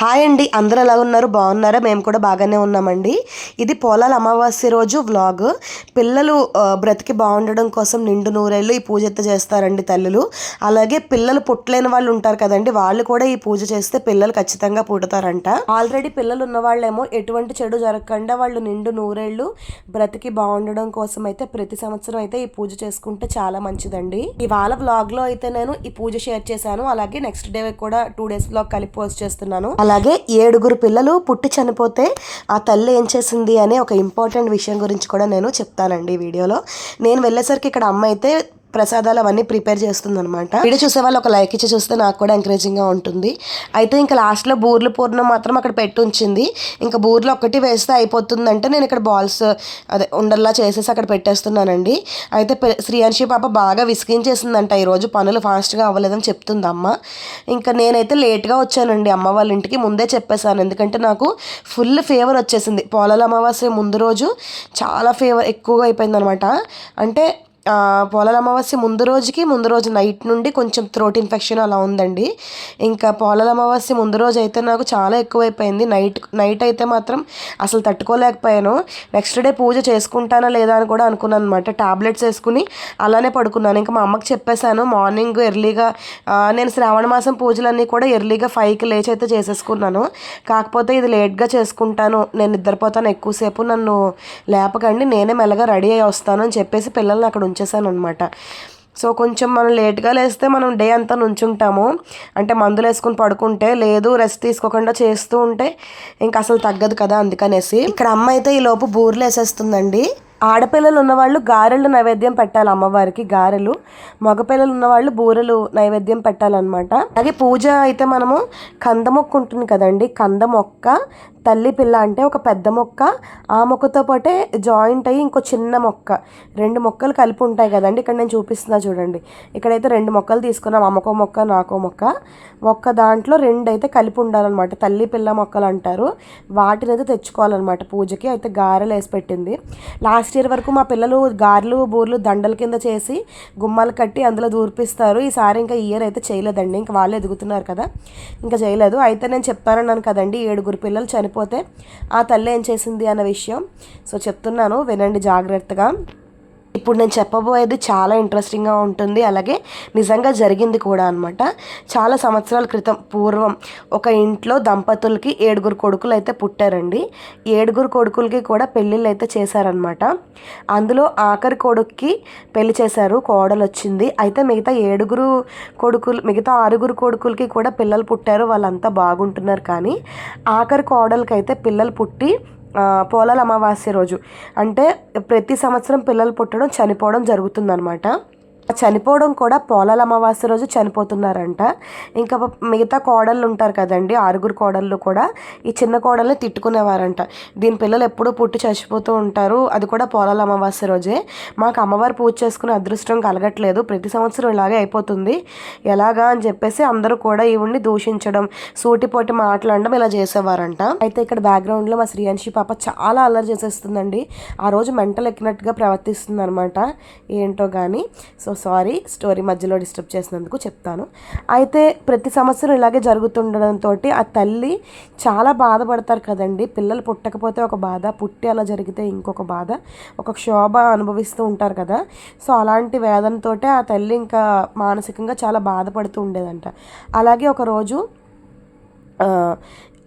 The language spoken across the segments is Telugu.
హాయ్ అండి. అందరూ ఎలా ఉన్నారు? బాగున్నారా? మేము కూడా బాగానే ఉన్నామండి. ఇది పోలాల అమావాస్య రోజు వ్లాగ్. పిల్లలు బ్రతికి బాగుండడం కోసం నిండు నూరేళ్ళు ఈ పూజ ఎత్త చేస్తారండి తల్లులు. అలాగే పిల్లలు పుట్టలేని వాళ్ళు ఉంటారు కదండి. వాళ్ళు కూడా ఈ పూజ చేస్తే పిల్లలు ఖచ్చితంగా పుడతారంట. ఆల్రెడీ పిల్లలు ఉన్న వాళ్ళేమో ఎటువంటి చెడు జరగకుండా వాళ్ళు నిండు నూరేళ్ళు బ్రతికి బాగుండడం కోసం అయితే ప్రతి సంవత్సరం అయితే ఈ పూజ చేసుకుంటే చాలా మంచిదండి. ఇవాళ వ్లాగ్లో అయితే నేను ఈ పూజ షేర్ చేశాను. అలాగే నెక్స్ట్ డే కూడా టూ డేస్ వ్లాగ్ కలిపి పోస్ట్ చేస్తున్నాను. అలాగే ఏడుగురు పిల్లలు పుట్టి చనిపోతే ఆ తల్లి ఏం చేసింది అనే ఒక ఇంపార్టెంట్ విషయం గురించి కూడా నేను చెప్తానండి ఈ వీడియోలో. నేను వెళ్ళేసరికి ఇక్కడ అమ్మ అయితే ప్రసాదాలు అవన్నీ ప్రిపేర్ చేస్తుంది అనమాట వీడియో చూసే వాళ్ళు ఒక లైక్ ఇచ్చి చూస్తే నాకు కూడా ఎంకరేజింగ్గా ఉంటుంది. అయితే ఇంకా లాస్ట్లో బూర్లు పూర్ణం మాత్రం అక్కడ పెట్టి ఉంచింది. ఇంకా బూర్లు ఒకటి వేస్తే అయిపోతుందంటే నేను ఇక్కడ బాల్స్ అదే ఉండల్లా చేసేసి అక్కడ పెట్టేస్తున్నానండి. అయితే శ్రీయాంశి పాప బాగా విసిగించేసిందంట. ఈరోజు పనులు ఫాస్ట్గా అవ్వలేదని చెప్తుంది అమ్మ. ఇంకా నేనైతే లేట్గా వచ్చానండి. అమ్మ వాళ్ళ ఇంటికి ముందే చెప్పేశాను. ఎందుకంటే నాకు ఫుల్ ఫీవర్ వచ్చేసింది. పోలాల అమావాస్య ముందు రోజు చాలా ఫీవర్ ఎక్కువగా అయిపోయింది అనమాట అంటే పోలాల అమావాస్య ముందు రోజుకి ముందు రోజు నైట్ నుండి కొంచెం థ్రోట్ ఇన్ఫెక్షన్ అలా ఉందండి. ఇంకా పోలాల అమావాస్య ముందు రోజు అయితే నాకు చాలా ఎక్కువైపోయింది. నైట్ నైట్ అయితే మాత్రం అసలు తట్టుకోలేకపోయాను. నెక్స్ట్ డే పూజ చేసుకుంటానా లేదా అని కూడా అనుకున్నాను అనమాట టాబ్లెట్స్ వేసుకుని అలానే పడుకున్నాను. ఇంకా మా అమ్మకి చెప్పేశాను మార్నింగ్ ఎర్లీగా నేను శ్రావణ మాసం పూజలన్నీ కూడా ఎర్లీగా ఫైవ్కి లేచి అయితే చేసేసుకున్నాను. కాకపోతే ఇది లేట్గా చేసుకుంటాను. నేను నిద్రపోతాను ఎక్కువసేపు. నన్ను లేపకండి. నేనే మెల్లగా రెడీ అయ్యి వస్తాను అని చెప్పేసి పిల్లల్ని అక్కడ ఉంచేసాను అనమాట సో కొంచెం మనం లేట్గా లేస్తే మనం డే అంతా నుంచుంటాము. అంటే మందులు వేసుకుని పడుకుంటే లేదు రెస్ట్ తీసుకోకుండా చేస్తూ ఉంటే ఇంకా అసలు తగ్గదు కదా అందుకనేసి. ఇక్కడ అమ్మ అయితే ఈ లోపు బూర్లు వేసేస్తుందండి. ఆడపిల్లలు ఉన్నవాళ్ళు గారెలు నైవేద్యం పెట్టాలి అమ్మవారికి గారెలు. మగపిల్లలు ఉన్నవాళ్ళు బూరెలు నైవేద్యం పెట్టాలన్నమాట. అలాగే పూజ అయితే మనము కంద మొక్క ఉంటుంది కదండి. కంద మొక్క తల్లి పిల్ల అంటే ఒక పెద్ద మొక్క ఆ మొక్కతో పాటే జాయింట్ అయ్యి ఇంకో చిన్న మొక్క. రెండు మొక్కలు కలిపి ఉంటాయి కదండి. ఇక్కడ నేను చూపిస్తున్నా చూడండి. ఇక్కడైతే రెండు మొక్కలు తీసుకున్నాం. అమ్మకో మొక్క నాకో మొక్క. ఒక్క దాంట్లో రెండు అయితే కలిపి ఉండాలన్నమాట. తల్లి పిల్ల మొక్కలు అంటారు. వాటిని అయితే తెచ్చుకోవాలన్నమాట. పూజకి అయితే గారెలు వేసి పెట్టింది. లాస్ట్ ఇయర్ వరకు మా పిల్లలు గారెలు బూర్లు దండల కింద చేసి గుమ్మాలు కట్టి అందులో దూర్పిస్తారు. ఈసారి ఇంకా ఇయర్ అయితే చేయలేదండి. ఇంకా వాళ్ళు ఎదుగుతున్నారు కదా. ఇంకా చేయలేదు. అయితే నేను చెప్తానన్నాను కదండి ఏడుగురు పిల్లలు చనిపోతే ఆ తల్లి ఏం చేసింది అన్న విషయం. సో చెప్తున్నాను వినండి జాగ్రత్తగా. ఇప్పుడు నేను చెప్పబోయేది చాలా ఇంట్రెస్టింగ్గా ఉంటుంది. అలాగే నిజంగా జరిగింది కూడా అనమాట చాలా సంవత్సరాల క్రితం పూర్వం ఒక ఇంట్లో దంపతులకి ఏడుగురు కొడుకులు అయితే పుట్టారండి. ఏడుగురు కొడుకులకి కూడా పెళ్ళిళ్ళు అయితే చేశారనమాట అందులో ఆఖరి కొడుక్కి పెళ్ళి చేశారు కోడలు వచ్చింది. అయితే మిగతా ఏడుగురు కొడుకులు మిగతా ఆరుగురు కొడుకులకి కూడా పిల్లలు పుట్టారు. వాళ్ళంతా బాగుంటున్నారు కానీ ఆఖరి కోడలకైతే పిల్లలు పుట్టి పోలాల అమావాస్య రోజు. అంటే ప్రతి సంవత్సరం పిల్లలు పుట్టడం చనిపోవడం జరుగుతుందనమాట చనిపోవడం కూడా పోలాల అమావాస్య రోజు చనిపోతున్నారంట. ఇంకా మిగతా కోడళ్ళు ఉంటారు కదండి ఆరుగురు కోడళ్ళు కూడా ఈ చిన్న కోడల్ని తిట్టుకునేవారంట. దీని పిల్లలు ఎప్పుడూ పుట్టి చచ్చిపోతూ ఉంటారు. అది కూడా పోలాల అమావాస్య రోజే. మాకు అమ్మవారు పూజ చేసుకునే అదృష్టం కలగట్లేదు. ప్రతి సంవత్సరం ఇలాగే అయిపోతుంది. ఎలాగా అని చెప్పేసి అందరూ కూడా ఈవిడ్ని దూషించడం సూటిపోటి మాట్లాడడం ఇలా చేసేవారంట. అయితే ఇక్కడ బ్యాక్గ్రౌండ్లో మా శ్రీయాంశి పాప చాలా అల్లరి చేసేస్తుందండి. ఆ రోజు మెంటల్ ఎక్కినట్టుగా ప్రవర్తిస్తుంది అనమాట ఏంటో కానీ సో సారీ స్టోరీ మధ్యలో డిస్టర్బ్ చేసినందుకు చెప్తాను. అయితే ప్రతి సంవత్సరం ఇలాగే జరుగుతుండడంతో ఆ తల్లి చాలా బాధపడతారు కదండి. పిల్లలు పుట్టకపోతే ఒక బాధ పుట్టి అలా జరిగితే ఇంకొక బాధ ఒక క్షోభ అనుభవిస్తూ ఉంటారు కదా. సో అలాంటి వేదనతోటే ఆ తల్లి ఇంకా మానసికంగా చాలా బాధపడుతూ ఉండేదంట. అలాగే ఒకరోజు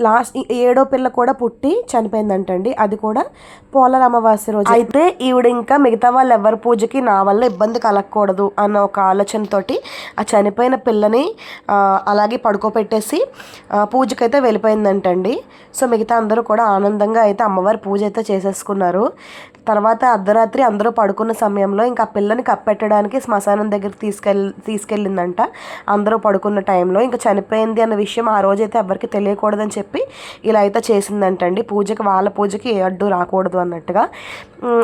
లాస్ట్ ఈ- ఏడో పిల్ల కూడా పుట్టి చనిపోయిందంటండి. అది కూడా పోలాల అమావాస్య రోజు. అయితే ఈవిడ ఇంకా మిగతా వాళ్ళు ఎవరి పూజకి నా వల్ల ఇబ్బంది కలగకూడదు అన్న ఒక ఆలోచనతోటి ఆ చనిపోయిన పిల్లని అలాగే పడుకోబెట్టేసి పూజకైతే వెళ్ళిపోయిందంటండి. సో మిగతా అందరూ కూడా ఆనందంగా అయితే అమ్మవారి పూజ అయితే చేసేసుకున్నారు. తర్వాత అర్ధరాత్రి అందరూ పడుకున్న సమయంలో ఇంకా ఆ పిల్లని కప్పెట్టడానికి శ్మశానం దగ్గరికి తీసుకెళ్ళి తీసుకెళ్ళిందంట. అందరూ పడుకున్న టైంలో. ఇంకా చనిపోయింది అన్న విషయం ఆ రోజైతే ఎవరికి తెలియకూడదని చెప్పి ఇలా అయితే చేసిందంటండి. పూజకి వాళ్ళ పూజకి ఏ అడ్డు రాకూడదు అన్నట్టుగా.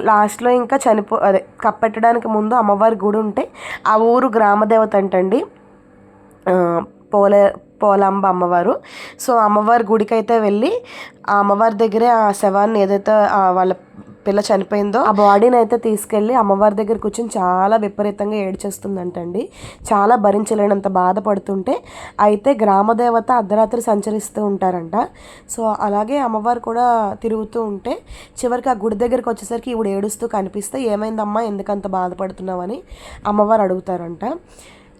లాస్ట్లో ఇంకా చనిపో అదే కప్పెట్టడానికి ముందు అమ్మవారి గుడి ఉంటే ఆ ఊరు గ్రామదేవత అంటండి. పోలే పోలాంబ అమ్మవారు. సో అమ్మవారి గుడికి అయితే వెళ్ళి ఆ అమ్మవారి దగ్గరే ఆ శవాన్ని ఏదైతే వాళ్ళ పిల్ల చనిపోయిందో ఆ బాడీని అయితే తీసుకెళ్ళి అమ్మవారి దగ్గర కూర్చొని చాలా విపరీతంగా ఏడ్చేస్తుందంటండి. చాలా భరించలేనంత బాధపడుతుంటే అయితే గ్రామదేవత అర్ధరాత్రి సంచరిస్తూ ఉంటారంట. సో అలాగే అమ్మవారు కూడా తిరుగుతూ ఉంటే చివరికి ఆ గుడి దగ్గరికి వచ్చేసరికి ఈవిడ ఏడుస్తూ కనిపిస్తే ఏమైందమ్మా? ఎందుకంత బాధపడుతున్నావని? అమ్మవారు అడుగుతారంట.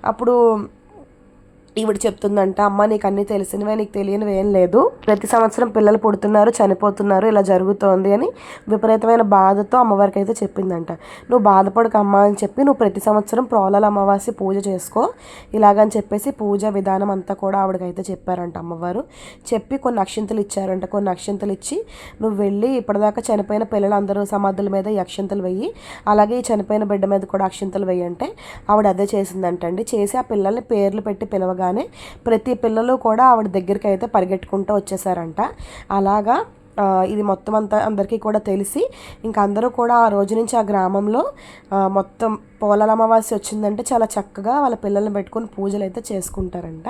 అప్పుడు ఈవిడ చెప్తుందంట అమ్మ నీకు అన్ని తెలిసినవే నీకు తెలియనివి ఏం లేదు. ప్రతి సంవత్సరం పిల్లలు పుడుతున్నారు చనిపోతున్నారు ఇలా జరుగుతోంది అని విపరీతమైన బాధతో అమ్మవారికి అయితే చెప్పిందంట. నువ్వు బాధపడక అమ్మ అని చెప్పి నువ్వు ప్రతి సంవత్సరం ప్రోలాల అమావాస్య పూజ చేసుకో. ఇలాగని చెప్పేసి పూజ విధానం అంతా కూడా ఆవిడకైతే చెప్పారంట అమ్మవారు. చెప్పి కొన్ని అక్షింతలు ఇచ్చారంట కొన్ని అక్షింతలు ఇచ్చి నువ్వు వెళ్ళి ఇప్పటిదాకా చనిపోయిన పిల్లలందరూ సమాధుల మీద ఈ అక్షింతలు వెయ్యి. అలాగే ఈ చనిపోయిన బిడ్డ మీద కూడా అక్షింతలు వెయ్యి అంటే ఆవిడ అదే చేసిందంటండి. చేసి ఆ పిల్లల్ని పేర్లు పెట్టి పిలవగా అనగానే ప్రతి పిల్లలు కూడా ఆవిడ దగ్గరికి అయితే పరిగెట్టుకుంటూ వచ్చేసారంట. అలాగా ఇది మొత్తం అంతా అందరికీ కూడా తెలిసి ఇంకా అందరూ కూడా ఆ రోజు నుంచి ఆ గ్రామంలో మొత్తం పోలాల అమావాస్య వచ్చిందంటే చాలా చక్కగా వాళ్ళ పిల్లల్ని పెట్టుకొని పూజలు అయితే చేసుకుంటారంట.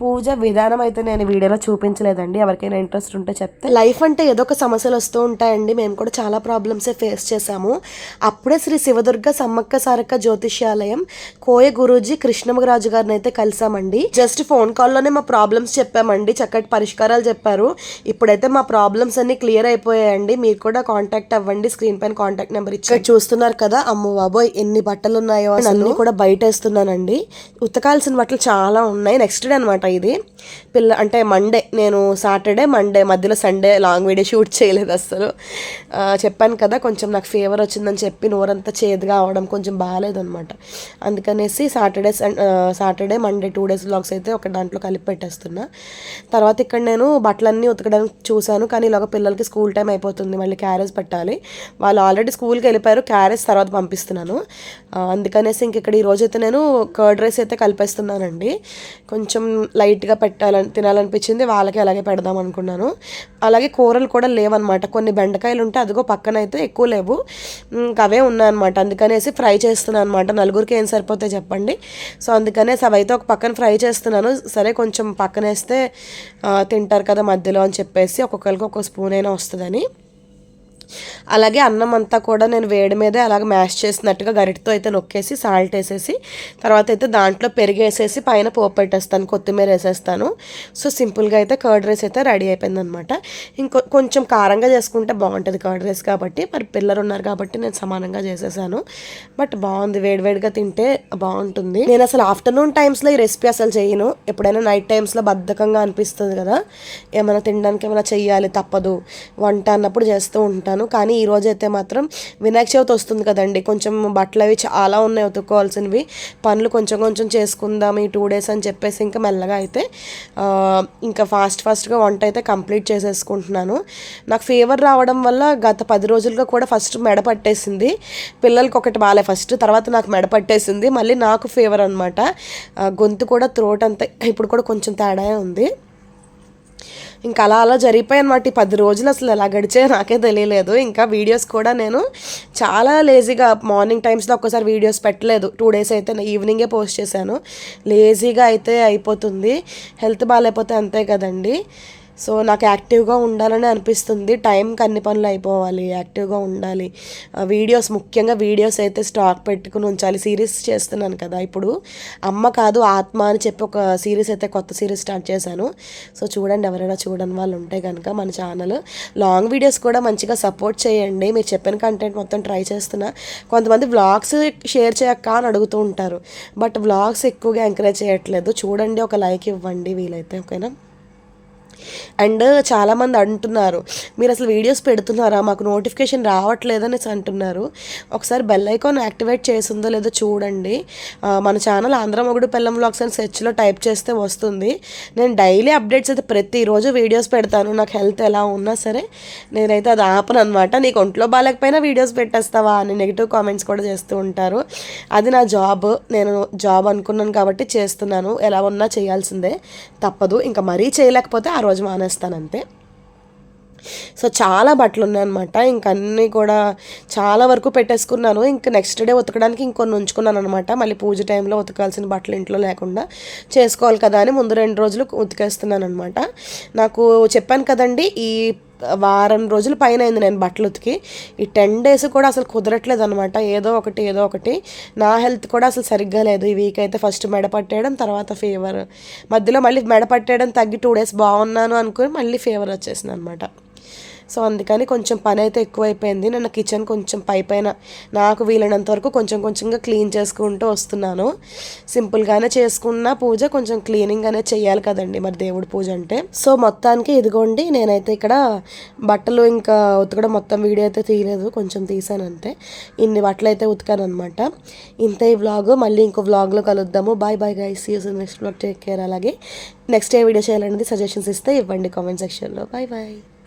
పూజ విధానం అయితే నేను వీడియోలో చూపించలేదండి. ఎవరికైనా ఇంట్రెస్ట్ ఉంటే చెప్తే. లైఫ్ అంటే ఏదో ఒక సమస్యలు వస్తూ ఉంటాయండి. మేము కూడా చాలా ప్రాబ్లమ్సే ఫేస్ చేశాము. అప్పుడే శ్రీ శివదుర్గ సమ్మక్క సారక్క జ్యోతిష్యాలయం కోయ గురూజీ కృష్ణమరాజు గారిని అయితే కలిసామండి. జస్ట్ ఫోన్ కాల్లోనే మా ప్రాబ్లమ్స్ చెప్పామండి. చక్కటి పరిష్కారాలు చెప్పారు. ఇప్పుడైతే మా ప్రాబ్లమ్స్ అన్ని క్లియర్ అయిపోయాయండి. మీరు కూడా కాంటాక్ట్ అవ్వండి. స్క్రీన్ పైన కాంటాక్ట్ నెంబర్ ఇచ్చి చూస్తున్నారు కదా అమ్మ బాబోయ్ ఎన్ని బట్టలు ఉన్నాయో అన్ని కూడా బయట వేస్తున్నానండి. ఉతకాల్సిన బట్టలు చాలా ఉన్నాయి. నెక్స్ట్ డే అనమాట ఇది. పిల్ల అంటే మండే నేను సాటర్డే మండే మధ్యలో సండే లాంగ్ వీడియో షూట్ చేయలేదు అసలు చెప్పాను కదా కొంచెం నాకు ఫీవర్ వచ్చిందని చెప్పి నోరంతా చేదుగా అవడం కొంచెం బాగాలేదు అనమాట అందుకనేసి Saturday Saturday Monday two days blogs అయితే ఒక దాంట్లో కలిపి పెట్టేస్తున్నా. తర్వాత ఇక్కడ నేను బట్టలన్నీ ఉతకడానికి చూశాను కానీ ఇలాగ పిల్లలకి స్కూల్ టైం అయిపోతుంది మళ్ళీ క్యారేజ్ పెట్టాలి. వాళ్ళు ఆల్రెడీ స్కూల్కి వెళ్ళిపోయారు క్యారేజ్ తర్వాత పంపిస్తున్నాను. అందుకనేసి ఇంక ఇక్కడ ఈ అయితే నేను కర్డ్ రైస్ అయితే కలిపేస్తున్నానండి. కొంచెం లైట్గా పెట్టాలని తినాలనిపించింది వాళ్ళకి అలాగే పెడదాం అనుకున్నాను. అలాగే కూరలు కూడా లేవన్నమాట. కొన్ని బెండకాయలు ఉంటే అదిగో పక్కన అయితే ఎక్కువ లేవు. ఇంకా అవే ఉన్నాయన్నమాట. అందుకనేసి ఫ్రై చేస్తున్నాను అనమాట నలుగురికి ఏం సరిపోతాయి చెప్పండి. సో అందుకనేసి అవైతే ఒక పక్కన ఫ్రై చేస్తున్నాను. సరే కొంచెం పక్కనేస్తే తింటారు కదా మధ్యలో అని చెప్పేసి ఒక్కొక్కరికి ఒక స్పూన్ అయినా వస్తుందని. అలాగే అన్నం అంతా కూడా నేను వేడి మీదే అలాగ మ్యాష్ చేసినట్టుగా గరిటతో అయితే నొక్కేసి సాల్ట్ వేసేసి తర్వాత అయితే దాంట్లో పెరిగేసేసి పైన పోపు పెట్టేస్తాను కొత్తిమీర వేసేస్తాను. సో సింపుల్గా అయితే కర్డ్ రైస్ అయితే రెడీ అయిపోయింది అనమాట ఇంకో కొంచెం కారంగా చేసుకుంటే బాగుంటుంది కర్డ్ రైస్ కాబట్టి. మరి పిల్లలు ఉన్నారు కాబట్టి నేను సమానంగా చేసేసాను. బట్ బాగుంది వేడివేడిగా తింటే బాగుంటుంది. నేను అసలు ఆఫ్టర్నూన్ టైమ్స్లో ఈ రెసిపీ అసలు చేయను. ఎప్పుడైనా నైట్ టైమ్స్లో బద్ధకంగా అనిపిస్తుంది కదా. ఏమైనా తినడానికి ఏమైనా చెయ్యాలి తప్పదు. వంట అన్నప్పుడు చేస్తూ ఉంటాను. కానీ ఈరోజైతే అయితే మాత్రం వినాయక చవితి వస్తుంది కదండి. కొంచెం బట్టలు అవి చాలా ఉన్నాయి ఉతుక్కోవాల్సినవి. పనులు కొంచెం కొంచెం చేసుకుందాం ఈ టూ డేస్ అని చెప్పేసి ఇంకా మెల్లగా అయితే ఇంకా ఫాస్ట్ ఫాస్ట్గా వంట అయితే కంప్లీట్ చేసేసుకుంటున్నాను. నాకు ఫీవర్ రావడం వల్ల గత పది రోజులుగా కూడా ఫస్ట్ మెడ పట్టేసింది. పిల్లలకి ఒకటి బాగాలే ఫస్ట్ తర్వాత నాకు మెడ పట్టేసింది. మళ్ళీ నాకు ఫీవర్ అనమాట గొంతు కూడా త్రోట్ అంతా ఇప్పుడు కూడా కొంచెం తేడా ఉంది. ఇంకా అలా అలా జరిగిపోయి అనమాట ఈ పది రోజులు అసలు ఎలా గడిచే నాకే తెలియలేదు. ఇంకా వీడియోస్ కూడా నేను చాలా లేజీగా మార్నింగ్ టైమ్స్లో ఒక్కసారి వీడియోస్ పెట్టలేదు. టూ డేస్ అయితే నేను ఈవినింగే పోస్ట్ చేశాను. లేజీగా అయితే అయిపోతుంది. హెల్త్ బాగాలేకపోతే అంతే కదండి. సో నాకు యాక్టివ్గా ఉండాలని అనిపిస్తుంది. టైంకి అన్ని పనులు అయిపోవాలి. యాక్టివ్గా ఉండాలి. వీడియోస్ ముఖ్యంగా వీడియోస్ అయితే స్టాక్ పెట్టుకుని ఉంచాలి. సిరీస్ చేస్తున్నాను కదా ఇప్పుడు. అమ్మ కాదు ఆత్మ అని చెప్పి ఒక సిరీస్ అయితే కొత్త సిరీస్ స్టార్ట్ చేశాను. సో చూడండి ఎవరైనా చూడని వాళ్ళు ఉంటే కనుక మన ఛానల్. లాంగ్ వీడియోస్ కూడా మంచిగా సపోర్ట్ చేయండి. మీరు చెప్పిన కంటెంట్ మొత్తం ట్రై చేస్తున్నా. కొంతమంది వ్లాగ్స్ షేర్ చేయక్క అని అడుగుతూ ఉంటారు. బట్ వ్లాగ్స్ ఎక్కువగా ఎంకరేజ్ చేయట్లేదు. చూడండి ఒక లైక్ ఇవ్వండి వీలైతే ఓకేనా? అండ్ చాలామంది అంటున్నారు మీరు అసలు వీడియోస్ పెడుతున్నారా? మాకు నోటిఫికేషన్ రావట్లేదని అంటున్నారు. ఒకసారి బెల్ ఐకాన్ యాక్టివేట్ చేసిందో లేదో చూడండి. మన ఛానల్ ఆంధ్ర మొగుడు పెళ్ళం ఒకసారి అని సెర్చ్లో టైప్ చేస్తే వస్తుంది. నేను డైలీ అప్డేట్స్ అయితే ప్రతిరోజు వీడియోస్ పెడతాను. నాకు హెల్త్ ఎలా ఉన్నా సరే నేనైతే అది ఆపను అనమాట నీకు ఒంట్లో బాగాలేకపోయినా వీడియోస్ పెట్టేస్తావా? అని నెగిటివ్ కామెంట్స్ కూడా చేస్తూ ఉంటారు. అది నా జాబ్. నేను జాబ్ అనుకున్నాను కాబట్టి చేస్తున్నాను. ఎలా ఉన్నా చేయాల్సిందే. తప్పదు. ఇంకా మరీ చేయలేకపోతే ఆ రోజు మానేస్తానంతే. సో చాలా బట్టలు ఉన్నాయన్నమాట ఇంక అన్నీ కూడా చాలా వరకు పెట్టేసుకున్నాను. ఇంక నెక్స్ట్ డే ఉతకడానికి ఇంకొన్ని ఉంచుకున్నాను అనమాట మళ్ళీ పూజ టైంలో ఉతకాల్సిన బట్టలు ఇంట్లో లేకుండా చేసుకోవాలి కదా అని ముందు రెండు రోజులు ఉతికేస్తున్నాను అనమాట నాకు చెప్పాను కదండి ఈ వారం రోజుల పైన అయింది నేను బట్టలు ఉతికి ఈ టెన్ డేస్ కూడా అసలు కుదరట్లేదు అనమాట ఏదో ఒకటి ఏదో ఒకటి. నా హెల్త్ కూడా అసలు సరిగ్గా లేదు. ఈ వీక్ అయితే ఫస్ట్ మెడ పట్టేయడం తర్వాత ఫీవర్. మధ్యలో మళ్ళీ మెడ పట్టేయడం తగ్గి టూ డేస్ బాగున్నాను అనుకుని మళ్ళీ ఫీవర్ వచ్చేసింది అనమాట సో అందుకని కొంచెం పని అయితే ఎక్కువైపోయింది. నన్ను కిచెన్ కొంచెం పై పైన నాకు వీలైనంత వరకు కొంచెం కొంచెంగా క్లీన్ చేసుకుంటూ వస్తున్నాను. సింపుల్గానే చేసుకున్న పూజ కొంచెం క్లీనింగ్ అనేది చేయాలి కదండి మరి దేవుడి పూజ అంటే. సో మొత్తానికి ఇదిగోండి నేనైతే ఇక్కడ బట్టలు ఇంకా ఉతకడం మొత్తం వీడియో అయితే తీయలేదు కొంచెం తీసాను అంతే. ఇన్ని బట్టలు అయితే ఉతికాను అనమాట ఈ వ్లాగ్ మళ్ళీ ఇంకో వ్లాగ్లో కలుద్దాము. Bye bye guys Cs next vlog take care అలాగే నెక్స్ట్ ఏ వీడియో చేయాలనేది సజెషన్స్ ఇస్తే ఇవ్వండి కామెంట్ సెక్షన్లో బాయ్ బాయ్